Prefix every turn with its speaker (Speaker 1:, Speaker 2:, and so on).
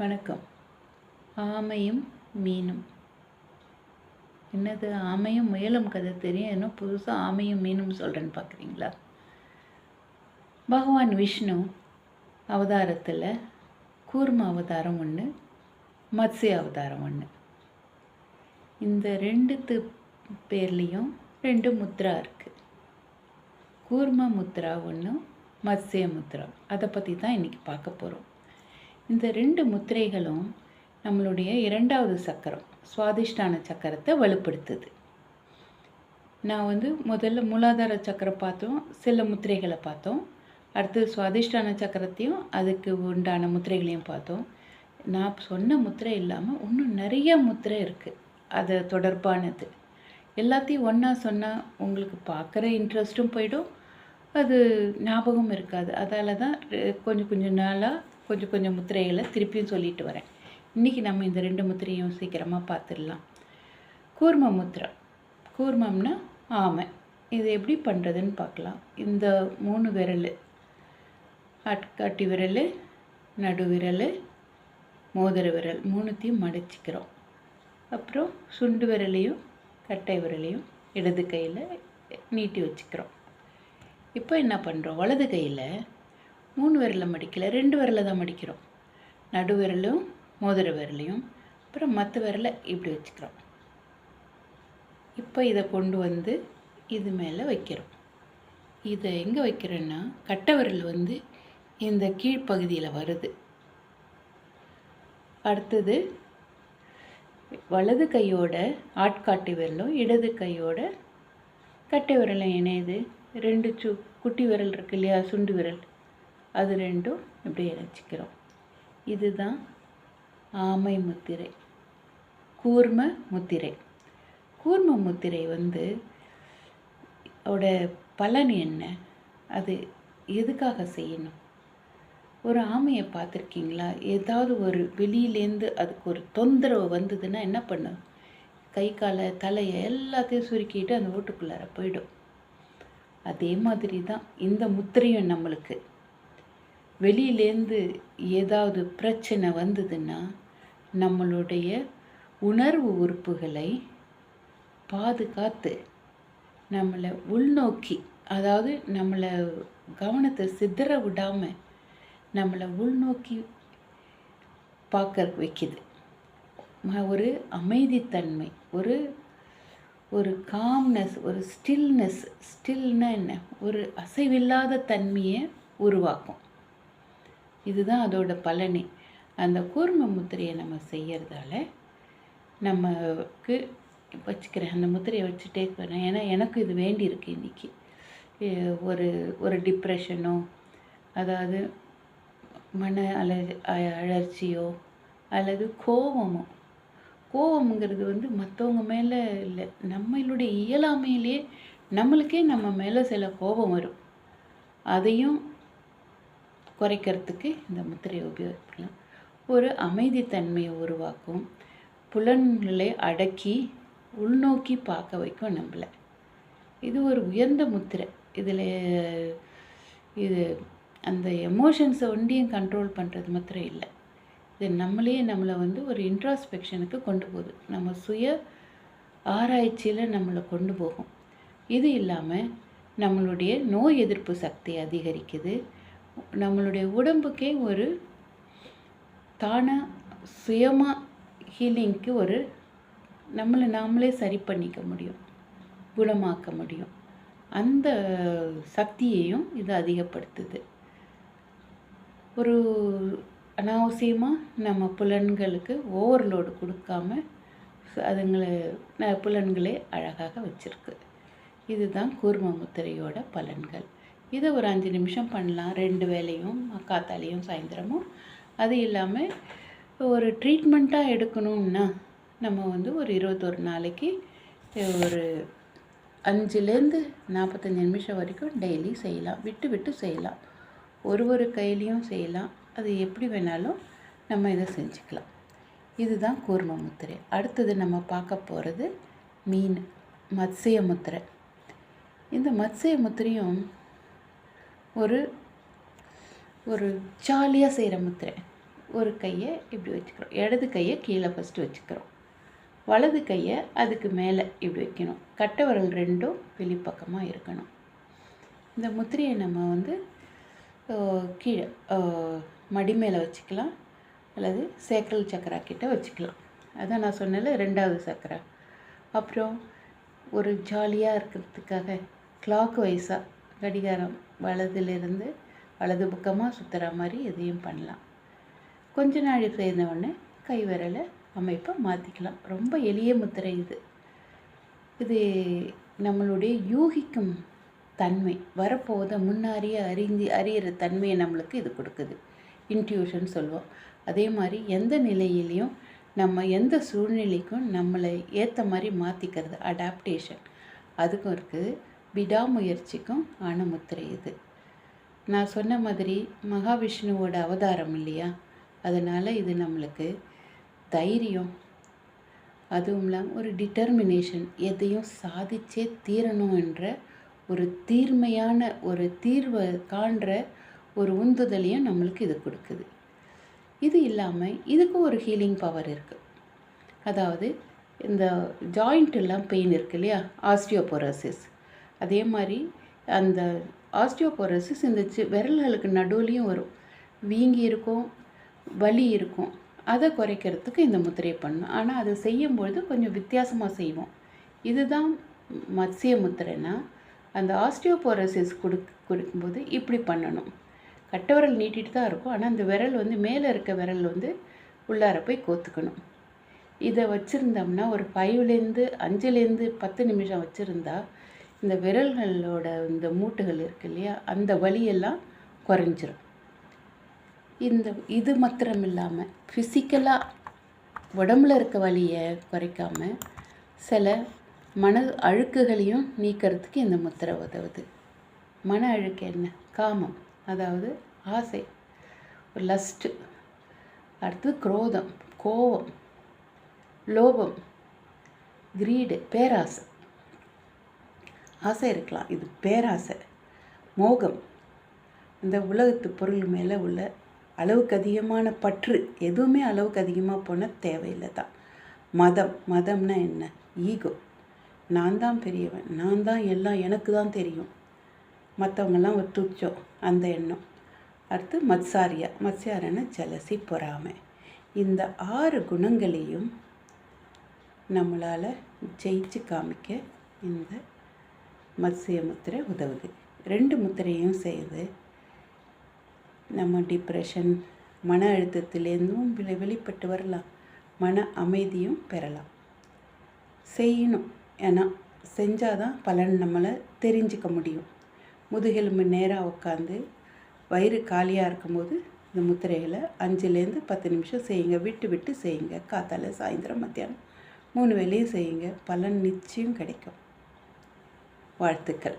Speaker 1: வணக்கம். ஆமையும் மீனும். என்னது? ஆமையும் முயலும் கதை தெரியும். என்ன புதுசாக ஆமையும் மீனும் சொல்கிறேன்னு பார்க்குறீங்களா பகவான் விஷ்ணு அவதாரத்தில் கூர்ம அவதாரம் ஒன்று மத்ஸ்ய அவதாரம் ஒன்று இந்த ரெண்டுத்து பேர்லேயும் ரெண்டு முத்ரா இருக்குது கூர்ம முத்ரா ஒன்று மத்ஸ்ய முத்ரா. அதை பற்றி தான் இன்றைக்கி பார்க்க போகிறோம் இந்த ரெண்டு முத்திரைகளும் நம்மளுடைய இரண்டாவது சக்கரம் சுவாதிஷ்டான சக்கரத்தை வலுப்படுத்துது. நான் வந்து முதல்ல மூலாதார சக்கரம் பார்த்தோம் சில முத்திரைகளை பார்த்தோம். அடுத்து சுவாதிஷ்டான சக்கரத்தையும் அதுக்கு உண்டான முத்திரைகளையும் பார்த்தோம். நான் சொன்ன முத்திரை இல்லாமல் இன்னும் நிறைய முத்திரை இருக்குது அது தொடர்பானது. எல்லாத்தையும் ஒன்றா சொன்னால் உங்களுக்கு பார்க்குற இன்ட்ரெஸ்ட்டும் போயிடும் அது ஞாபகம் இருக்காது. அதால தான் கொஞ்சம் கொஞ்சம் நாளாக கொஞ்சம் கொஞ்சம் முத்திரைகளை திருப்பியும் சொல்லிட்டு வரேன். இன்றைக்கி நம்ம இந்த ரெண்டு முத்திரையும் சீக்கிரமாக பார்த்துடலாம். கூர்ம முத்திரை. கூர்மம்னா ஆமை. இது எப்படி பண்ணுறதுன்னு பார்க்கலாம். இந்த மூணு விரல். ஆட்காட்டி விரல் நடு விரல் மோதிர விரல் மூணுத்தையும் மடிச்சிக்கிறோம். அப்புறம் சுண்டு விரலையும் கட்டை விரலையும் இடது கையில் நீட்டி வச்சுக்கிறோம். இப்போ என்ன பண்ணுறோம் வலது கையில் மூணு விரலில் மடிக்கல ரெண்டு விரலில் தான் மடிக்கிறோம். நடு விரலும் மோதிர விரலையும் அப்புறம் மற்ற விரலை இப்படி வச்சுக்கிறோம். இப்போ இதை கொண்டு வந்து இது மேலே வைக்கிறோம். இதை எங்கே வைக்கிறோன்னா கட்டை விரல் வந்து இந்த கீழ்ப்பகுதியில் வருது. அடுத்தது வலது கையோட ஆட்காட்டி விரலும் இடது கையோட கட்டை விரலும் இணையுது. ரெண்டு சு குட்டி விரல் இருக்கு இல்லையா சுண்டு விரல். அது ரெண்டும் இப்படி இணைச்சிக்கிறோம். இதுதான் ஆமை முத்திரை கூர்ம முத்திரை. கூர்ம முத்திரை வந்து ஓட பலன் என்ன? அது எதுக்காக செய்யணும்? ஒரு ஆமையை பார்த்துருக்கீங்களா? ஏதாவது ஒரு வெளியிலேருந்து அதுக்கு ஒரு தொந்தரவு வந்ததுன்னா என்ன பண்ணும்? கை காலை தலையை எல்லாத்தையும் சுருக்கிட்டு அந்த வீட்டுக்குள்ளார போயிடும். அதே மாதிரி தான் இந்த முத்திரையும் நம்மளுக்கு. வெளியிலேருந்து ஏதாவது பிரச்சனை வந்ததுன்னா நம்மளுடைய உணர்வு உறுப்புகளை பாதுகாத்து நம்மளை உள்நோக்கி அதாவது நம்மளை கவனத்தை சிதற விடாமல் நம்மளை உள்நோக்கி பார்க்க வைக்குது. ஒரு அமைதித்தன்மை ஒரு ஒரு காம்னஸ் ஒரு ஸ்டில்னஸ் ஸ்டில்னா என்ன? ஒரு அசைவில்லாத தன்மையை உருவாக்கும். இதுதான் அதோட பலனே. அந்த கூர்ம முத்திரையை நம்ம செய்கிறதால நமக்கு வச்சுக்கிறேன். அந்த முத்திரையை வச்சுட்டே போகிறேன் ஏன்னா எனக்கு இது வேண்டி இருக்கு இன்றைக்கி ஒரு ஒரு டிப்ரெஷனோ அதாவது மன அல அ- அழற்சியோ அல்லது கோபமோ கோபம்ங்கிறது வந்து மற்றவங்க மேலே இல்லை. நம்மளுடைய இயலாமையிலே நம்மளுக்கே நம்ம மேலே சில கோபம் வரும். அதையும் குறைக்கிறதுக்கு இந்த முத்திரையை உபயோகப்படலாம் ஒரு அமைதித்தன்மையை உருவாக்கும் புலன்களை அடக்கி உள்நோக்கி பார்க்க வைக்கும் நம்மளை. இது ஒரு உயர்ந்த முத்திரை. இதில் இது அந்த எமோஷன்ஸை ஒண்டியும் கண்ட்ரோல் பண்ணுறது மாத்திரம் இல்லை. இது நம்மளே நம்மளை வந்து ஒரு இன்ட்ராஸ்பெக்ஷனுக்கு கொண்டு போகுது. நம்ம சுய ஆராய்ச்சியில் நம்மளை கொண்டு போகும். இது இல்லாமல் நம்மளுடைய நோய் எதிர்ப்பு சக்தி அதிகரிக்குது. நம்மளுடைய உடம்புக்கே ஒரு தானாக சுயமாக ஹீலிங்க்கு ஒரு நம்மளை நாமளே சரி பண்ணிக்க முடியும் குணமாக்க முடியும். அந்த சக்தியையும் இது அதிகப்படுத்துது. ஒரு அனாவசியமாக நம்ம புலன்களுக்கு ஓவர்லோடு கொடுக்காம அதுங்களை புலன்களே அழகாக வச்சுருக்கு. இதுதான் கூர்ம முத்திரையோட பலன்கள். இதை ஒரு அஞ்சு நிமிஷம் பண்ணலாம். ரெண்டு வேளையும் காத்தாலையும் சாயந்தரமும். அது இல்லாமல் ஒரு ட்ரீட்மெண்ட்டாக எடுக்கணும்னா நம்ம வந்து ஒரு இருபத்தொரு நாளைக்கு ஒரு அஞ்சுலேருந்து நாற்பத்தஞ்சு நிமிஷம் வரைக்கும் டெய்லி செய்யலாம். விட்டு விட்டு செய்யலாம். ஒரு ஒரு கையிலையும் செய்யலாம். அது எப்படி வேணாலும் நம்ம இதை செஞ்சுக்கலாம். இதுதான் கூர்ம முத்திரை. அடுத்தது நம்ம பார்க்க போகிறது மீன் மத்சிய முத்திரை. இந்த மத்சிய முத்திரையும் ஒரு ஒரு ஜாலியாக செய்கிற முத்திரை. ஒரு கையை இப்படி வச்சுக்கிறோம். இடது கையை கீழே ஃபஸ்ட்டு வச்சுக்கிறோம். வலது கையை அதுக்கு மேலே இப்படி வைக்கணும். கட்டை விரல் ரெண்டும் வெளிப்பக்கமாக இருக்கணும். இந்த முத்திரையை நம்ம வந்து கீழே மடி மேலே வச்சுக்கலாம். அல்லது சேக்கரல் சக்கரா கிட்ட வச்சுக்கலாம். அதான் நான் சொன்னேன்ல ரெண்டாவது சக்கரா. அப்புறம் ஒரு ஜாலியாக இருக்கிறதுக்காக கிளாக் வைஸாக கடிகாரம் வலதுலேருந்து வலது பக்கமாக சுற்றுற மாதிரி இதையும் பண்ணலாம். கொஞ்ச நாள் செய்த உடனே கை விரலை அமைப்பை மாற்றிக்கலாம் ரொம்ப எளிய முத்திரை இது. இது நம்மளுடைய யூகிக்கும் தன்மை. வரப்போத முன்னாடியே அறிந்து அறியிற தன்மையை நம்மளுக்கு இது கொடுக்குது. இன்ட்யூஷன் சொல்லுவோம் அதே மாதிரி எந்த நிலையிலையும் நம்ம எந்த சூழ்நிலைக்கும் நம்மளை ஏற்ற மாதிரி மாற்றிக்கிறது அடாப்டேஷன் அதுக்கும் இருக்குது விடாமுயற்சிக்கும் ஆணமுத்திரை இது. நான் சொன்ன மாதிரி மகாவிஷ்ணுவோட அவதாரம் இல்லையா? அதனால் இது நம்மளுக்கு தைரியம். அதுவும் இல்லாமல் ஒரு டிட்டர்மினேஷன் எதையும் சாதிச்சே தீரணும் என்ற ஒரு தீர்மையான ஒரு தீர்வை காண்ற ஒரு உந்துதலையும் நம்மளுக்கு இது கொடுக்குது. இது இல்லாமல் இதுக்கு ஒரு ஹீலிங் பவர் இருக்குது அதாவது இந்த ஜாயிண்ட் எல்லாம் பெயின் இருக்கு இல்லையா? ஆஸ்டியோபோரோசிஸ் அதே மாதிரி அந்த ஆஸ்டியோபோரோசிஸ் இந்த சி விரல்களுக்கு நடுவுலையும் வரும். வீங்கி இருக்கும் வலி இருக்கும். அதை குறைக்கிறதுக்கு இந்த முத்திரையை பண்ணணும். ஆனால் அதை செய்யும்பொழுது கொஞ்சம் வித்தியாசமாக செய்வோம். இதுதான் மத்சிய முத்திரைனா அந்த ஆஸ்டியோபோரோசிஸ் கொடுக்க கொடுக்கும்போது இப்படி பண்ணணும். கட்டை விரல் நீட்டிட்டு தான் இருக்கும். ஆனால் அந்த விரல் வந்து மேலே இருக்க விரல் வந்து உள்ளார போய் கோத்துக்கணும். இதை வச்சுருந்தோம்னா ஒரு ஃபைவ்லேருந்து அஞ்சுலேருந்து பத்து நிமிஷம் வச்சுருந்தா இந்த விரல்களோட இந்த மூட்டுகள் இருக்கு இல்லையா? அந்த வலியெல்லாம் குறைஞ்சிரும். இந்த இது மாத்திரம் இல்லாமல் ஃபிசிக்கலாக உடம்புல இருக்க வலியை குறைக்காம சில மன அழுக்குகளையும் நீக்கிறதுக்கு இந்த முத்திரை உதவுது. மன அழுக்கு என்ன? காமம். அதாவது ஆசை. லஸ்ட்டு அடுத்து குரோதம் கோபம் லோபம் கிரீடு பேராசை. ஆசை இருக்கலாம். இது பேராசை. மோகம். இந்த உலகத்து பொருள் மேலே உள்ள அளவுக்கு அதிகமான பற்று எதுவுமே அளவுக்கு அதிகமாக போனால் தேவையில்லை தான். மதம். மதம்னா என்ன? ஈகோ. நான் தான் பெரியவன். நான் தான் எல்லாம் எனக்கு தான் தெரியும். மற்றவங்கெல்லாம் ஒரு துச்சம். அந்த எண்ணம். அடுத்து மத்சாரியா. மத்சாரன ஜலசி பொறாமை. இந்த ஆறு குணங்களையும் நம்மளால் ஜெயிச்சு காமிக்க இந்த மத்சிய முத்திரை உதவுது. ரெண்டு முத்திரையும் செய்து நம்ம டிப்ரெஷன் மன அழுத்தத்திலேருந்தும் வெளி வெளிப்பட்டு வரலாம். மன அமைதியும் பெறலாம். செய்யணும். ஏன்னா செஞ்சால் தான் பலன் நம்மளை தெரிஞ்சுக்க முடியும். முதுகெலும்பு நேராக உட்காந்து வயிறு காலியாக இருக்கும்போது இந்த முத்திரைகளை அஞ்சுலேருந்து பத்து நிமிஷம் செய்யுங்க. விட்டு விட்டு செய்யுங்க. காத்தால சாயந்தரம் மத்தியானம் மூணு வேளையும் செய்யுங்க. பலன் நிச்சயம் கிடைக்கும். வாழ்த்துக்கள்.